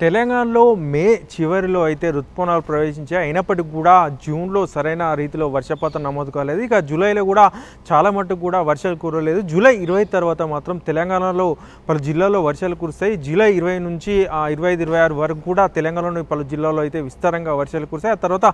తెలంగాణలో మే చివరిలో అయితే రుతుపవనాలు ప్రవేశించాయి. అయినప్పటికీ కూడా జూన్లో సరైన రీతిలో వర్షపాతం నమోదు కాలేదు. ఇక జూలైలో కూడా చాలా మటుకు కూడా వర్షాలు కురలేదు. జూలై ఇరవై తర్వాత మాత్రం తెలంగాణలో పలు జిల్లాల్లో వర్షాలు కురుస్తాయి. జూలై ఇరవై నుంచి ఇరవై ఐదు ఇరవై ఆరు వరకు కూడా తెలంగాణలోని పలు జిల్లాల్లో అయితే విస్తారంగా వర్షాలు కురుస్తాయి. ఆ తర్వాత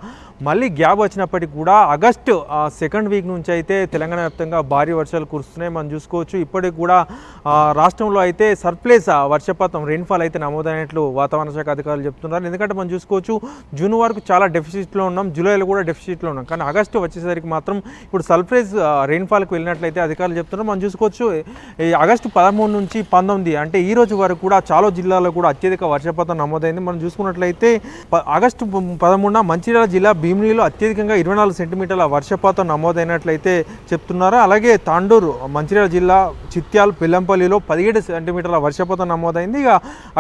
మళ్ళీ గ్యాప్ వచ్చినప్పటికీ కూడా ఆగస్టు సెకండ్ వీక్ నుంచి అయితే తెలంగాణ వ్యాప్తంగా భారీ వర్షాలు కురుస్తున్నాయి. మనం చూసుకోవచ్చు. ఇప్పటికి కూడా రాష్ట్రంలో అయితే సర్ప్లేస్ వర్షపాతం రెయిన్ఫాల్ అయితే నమోదైనట్లు వాతావరణ శాఖ అధికారులు చెప్తున్నారు. ఎందుకంటే మనం చూసుకోవచ్చు జూన్ వరకు చాలా డెఫిసిట్లో ఉన్నాం జూలైలో కూడా డెఫిసిట్లో ఉన్నాం. కానీ ఆగస్టు వచ్చేసరికి మాత్రం ఇప్పుడు సల్ఫ్రేజ్ రెయిన్ఫాల్కి వెళ్ళినట్లయితే అధికారులు చెప్తున్నారు. మనం చూసుకోవచ్చు ఈ ఆగస్టు పదమూడు నుంచి పంతొమ్మిది అంటే ఈ రోజు వరకు కూడా చాలా జిల్లాల్లో కూడా అత్యధిక వర్షపాతం నమోదైంది. మనం చూసుకున్నట్లయితే ప- ఆగస్టు పదమూడున మంచిర్యాల జిల్లా భీమిలిలో అత్యధికంగా ఇరవై నాలుగు సెంటీమీటర్ల వర్షపాతం నమోదైనట్లయితే చెప్తున్నారు. అలాగే తాండూరు మంచిర్యాల జిల్లా చిత్యాల్ పిల్లంపల్లిలో పదిహేడు సెంటీమీటర్ల వర్షపాతం నమోదైంది. ఇక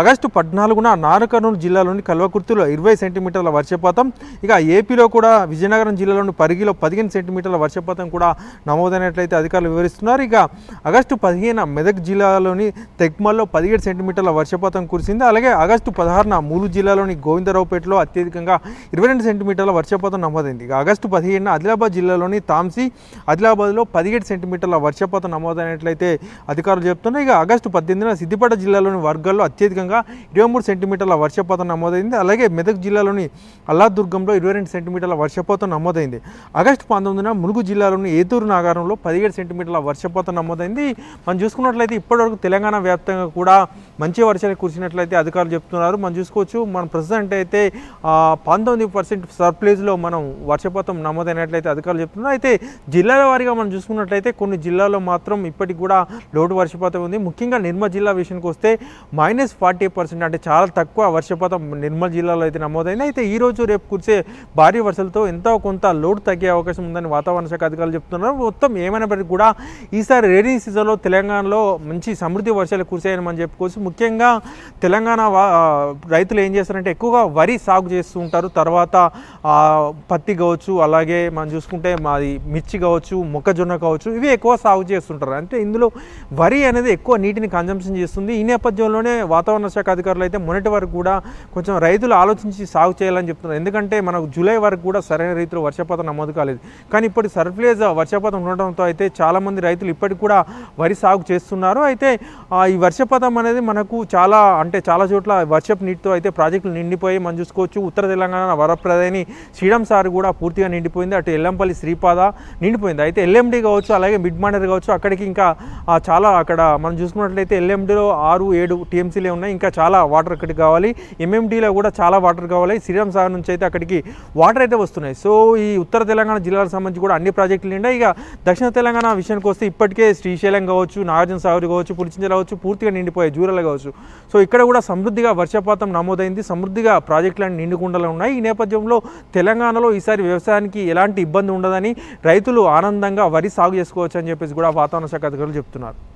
ఆగస్టు పద్నాలుగున నారకర్నూలు జిల్లాలోని కల్వకుర్తిలో ఇరవై సెంటీమీటర్ల వర్షపాతం. ఇక ఏపీలో కూడా విజయనగరం జిల్లాలోని పరిగిలో పదిహేను సెంటీమీటర్ల వర్షపాతం కూడా నమోదైనట్లయితే అధికారులు వివరిస్తున్నారు. ఇక ఆగస్టు పదిహేను మెదక్ జిల్లాలోని తెక్మల్లో పదిహేడు సెంటీమీటర్ల వర్షపాతం కురిసింది. అలాగే ఆగస్టు పదహారున మూలు జిల్లాలోని గోవిందరావుపేటలో అత్యధికంగా ఇరవై రెండు సెంటీమీటర్ల వర్షపాతం నమోదైంది. ఇక ఆగస్టు పదిహేనున ఆదిలాబాద్ జిల్లాలోని తాంసీ ఆదిలాబాద్లో పదిహేడు సెంటీమీటర్ల వర్షపాతం నమోదైనట్లయితే అధికారులు చెప్తున్నారు. ఇక ఆగస్టు పద్దెనిమిదిన సిద్దిపేట జిల్లాలోని వర్గాల్లో అత్యధికంగా ఇరవై మూడు సెంటీమీటర్ల వర్షపాతం నమోదైంది. అలాగే మెదక్ జిల్లాలోని అల్లాదుర్గంలో ఇరవై రెండు సెంటీమీటర్ల వర్షపాతం నమోదైంది. ఆగస్టు పంతొమ్మిదిన ములుగు జిల్లాలోని ఏతూరు నాగారంలో పదిహేడు సెంటీమీటర్ల వర్షపాతం నమోదైంది. మనం చూసుకున్నట్లయితే ఇప్పటివరకు తెలంగాణ వ్యాప్తంగా కూడా మంచి వర్షాలు కురిసినట్లయితే అధికారులు చెప్తున్నారు. మనం చూసుకోవచ్చు మనం ప్రజెంట్ అయితే పంతొమ్మిది పర్సెంట్ సర్ప్లేజ్లో మనం వర్షపాతం నమోదైనట్లయితే అధికారులు చెప్తున్నారు. అయితే జిల్లాల వారీగా మనం చూసుకున్నట్లయితే కొన్ని జిల్లాల్లో మాత్రం ఇప్పటికి కూడా లోటు వర్షపాతం ఉంది. ముఖ్యంగా నిర్మల్ జిల్లా విషయానికి వస్తే మైనస్ ఫార్టీ పర్సెంట్ అంటే చాలా తక్కువ వర్షపాతం నిర్మల్ జిల్లాలో అయితే నమోదైంది. అయితే ఈ రోజు రేపు కురిసే భారీ వర్షాలతో ఎంతో కొంత లోటు తగ్గే అవకాశం ఉందని వాతావరణ శాఖ అధికారులు చెప్తున్నారు. మొత్తం ఏమైనప్పటికీ కూడా ఈసారి రైనీ సీజన్లో తెలంగాణలో మంచి సమృద్ధి వర్షాలు కురిసాయని మనం చెప్పుకోవచ్చు. ముఖ్యంగా తెలంగాణ రైతులు ఏం చేస్తారంటే ఎక్కువగా వరి సాగు చేస్తూ ఉంటారు. తర్వాత పత్తి కావచ్చు అలాగే మనం చూసుకుంటే మాది మిర్చి కావచ్చు మొక్కజొన్న కావచ్చు ఇవి ఎక్కువ సాగు చేస్తుంటారు. అంటే ఇందులో వరి అనేది ఎక్కువ నీటిని కన్జంప్షన్ చేస్తుంది. ఈ నేపథ్యంలోనే వాతావరణ శాఖ అధికారులు అయితే మొన్నటి వరకు కూడా కొంచెం రైతులు ఆలోచించి సాగు చేయాలని చెప్తున్నారు. ఎందుకంటే మనకు జూలై వరకు కూడా సరైన రీతిలో వర్షపాతం నమోదు కాలేదు. కానీ ఇప్పుడు సర్ఫ్లేజ్ వర్షపాతం ఉండడంతో అయితే చాలామంది రైతులు ఇప్పటికి కూడా వరి సాగు చేస్తున్నారు. అయితే ఈ వర్షపాతం అనేది మనకు చాలా అంటే చాలా చోట్ల వర్షపు నీటితో అయితే ప్రాజెక్టులు నిండిపోయి మనం చూసుకోవచ్చు. ఉత్తర తెలంగాణ వరప్రదని శ్రీరామ్ సార్ కూడా పూర్తిగా నిండిపోయింది. అటు ఎల్లంపల్లి శ్రీపాద నిండిపోయింది. అయితే ఎల్ఎండి కావచ్చు అలాగే మిడ్ మాండర్ కావచ్చు అక్కడికి ఇంకా చాలా అక్కడ మనం చూసుకున్నట్లయితే ఎల్ఎండిలో ఆరు ఏడు టీఎంసీలే ఉన్నాయి. ఇంకా చాలా వాటర్ అక్కడికి కావాలి. ఎంఎండిలో కూడా చాలా వాటర్ కావాలి. శ్రీరామ్ సాగర్ నుంచి అయితే అక్కడికి వాటర్ అయితే వస్తున్నాయి. సో ఈ ఉత్తర తెలంగాణ జిల్లాలకు సంబంధించి కూడా అన్ని ప్రాజెక్టులు నిండా ఇక దక్షిణ తెలంగాణ విషయానికి వస్తే ఇప్పటికే శ్రీశైలం కావచ్చు నాగార్జున సాగర్ కావచ్చు పులిచింజల కావచ్చు పూర్తిగా నిండిపోయాయి. జూరాలు కావచ్చు. సో ఇక్కడ కూడా సమృద్ధిగా వర్షపాతం నమోదైంది. సమృద్ధిగా ప్రాజెక్టులన్నీ నిండుకుండలు ఉన్నాయి. ఈ నేపథ్యంలో తెలంగాణలో ఈసారి వ్యవసాయానికి ఎలాంటి ఇబ్బంది ఉండదని రైతులు ఆనందంగా వరి సాగు చేసుకోవచ్చు అని చెప్పేసి కూడా వాతావరణ శాఖ అధికారులు చెప్తున్నారు. not